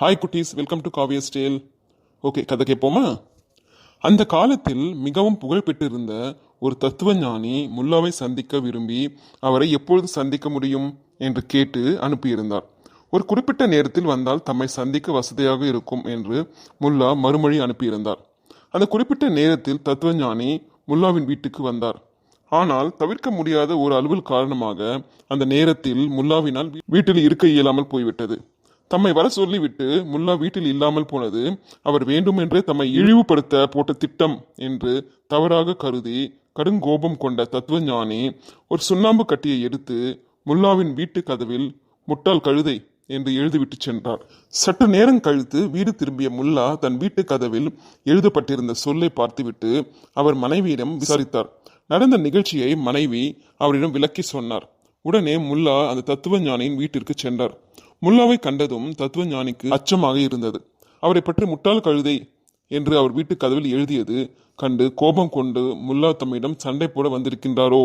Hi குட்டீஸ். Welcome to Kaviya's tale okay கதை கேட்போமா அந்த காலத்தில் மிகவும் புகழ் பெற்றிருந்த ஒரு தத்துவஞானி முல்லாவை சந்திக்க விரும்பி அவரை எப்பொழுது சந்திக்க முடியும் என்று கேட்டு அனுப்பியிருந்தார். ஒரு குறிப்பிட்ட நேரத்தில் வந்தால் தம்மை சந்திக்க வசதியாக இருக்கும் என்று முல்லா மறுமொழி அனுப்பியிருந்தார். அந்த குறிப்பிட்ட நேரத்தில் தத்துவஞானி முல்லாவின் வீட்டுக்கு வந்தார். ஆனால் தவிர்க்க முடியாத ஒரு அலுவல் காரணமாக அந்த நேரத்தில் முல்லாவினால் வீட்டில் இருக்க இயலாமல் போய்விட்டது. தம்மை வர சொல்லிவிட்டு முல்லா வீட்டில் இல்லாமல் போனது அவர் வேண்டுமென்றே தம்மை இழிவுபடுத்த போட்ட திட்டம் என்று தவறாக கருதி கடுங்கோபம் கொண்ட தத்துவஞானி ஒரு சுண்ணாம்பு கட்டியை எடுத்து முல்லாவின் வீட்டு கதவில் முட்டாள் கழுதை என்று எழுதிவிட்டு சென்றார். சற்று நேரம் கழித்து வீடு திரும்பிய முல்லா தன் வீட்டு கதவில் எழுதப்பட்டிருந்த சொல்லை பார்த்துவிட்டு அவர் மனைவியிடம் விசாரித்தார். நடந்த நிகழ்ச்சியை மனைவி அவரிடம் விளக்கி சொன்னார். உடனே முல்லா அந்த தத்துவஞானியின் வீட்டிற்கு சென்றார். முல்லாவை கண்டதும் தத்துவ ஞானிக்கு அச்சமாக இருந்தது. அவரை பற்றி முட்டாள் கழுதை என்று அவர் வீட்டு கதவில் எழுதியது கண்டு கோபம் கொண்டு முல்லா தம்மிடம் சண்டை போட வந்திருக்கின்றாரோ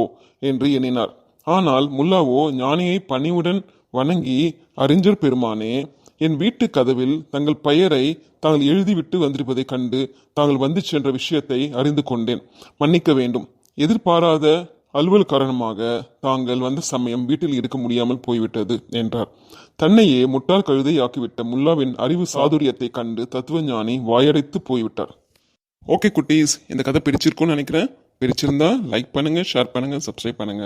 என்று எண்ணினார். ஆனால் முல்லாவோ ஞானியை பணிவுடன் வணங்கி அறிஞர் பெருமானே என் வீட்டு கதவில் தங்கள் பெயரை தாங்கள் எழுதிவிட்டு வந்திருப்பதைக் கண்டு தாங்கள் வந்து சென்ற விஷயத்தை அறிந்து கொண்டேன். மன்னிக்க வேண்டும். எதிர்பாராத அலுவல் காரணமாக தாங்கள் வந்த சமயம் வீட்டில் இருக்க முடியாமல் போய்விட்டது என்றார். தன்னையே முட்டாள் கழுதையாக்கிவிட்ட முல்லாவின் அறிவு சாதுரியத்தை கண்டு தத்துவஞானி வாயடைத்து போய்விட்டார். ஓகே குட்டீஸ் இந்த கதை பிடிச்சிருக்கும்னு நினைக்கிறேன். பிடிச்சிருந்தா லைக் பண்ணுங்க ஷேர் பண்ணுங்க சப்ஸ்கிரைப் பண்ணுங்க.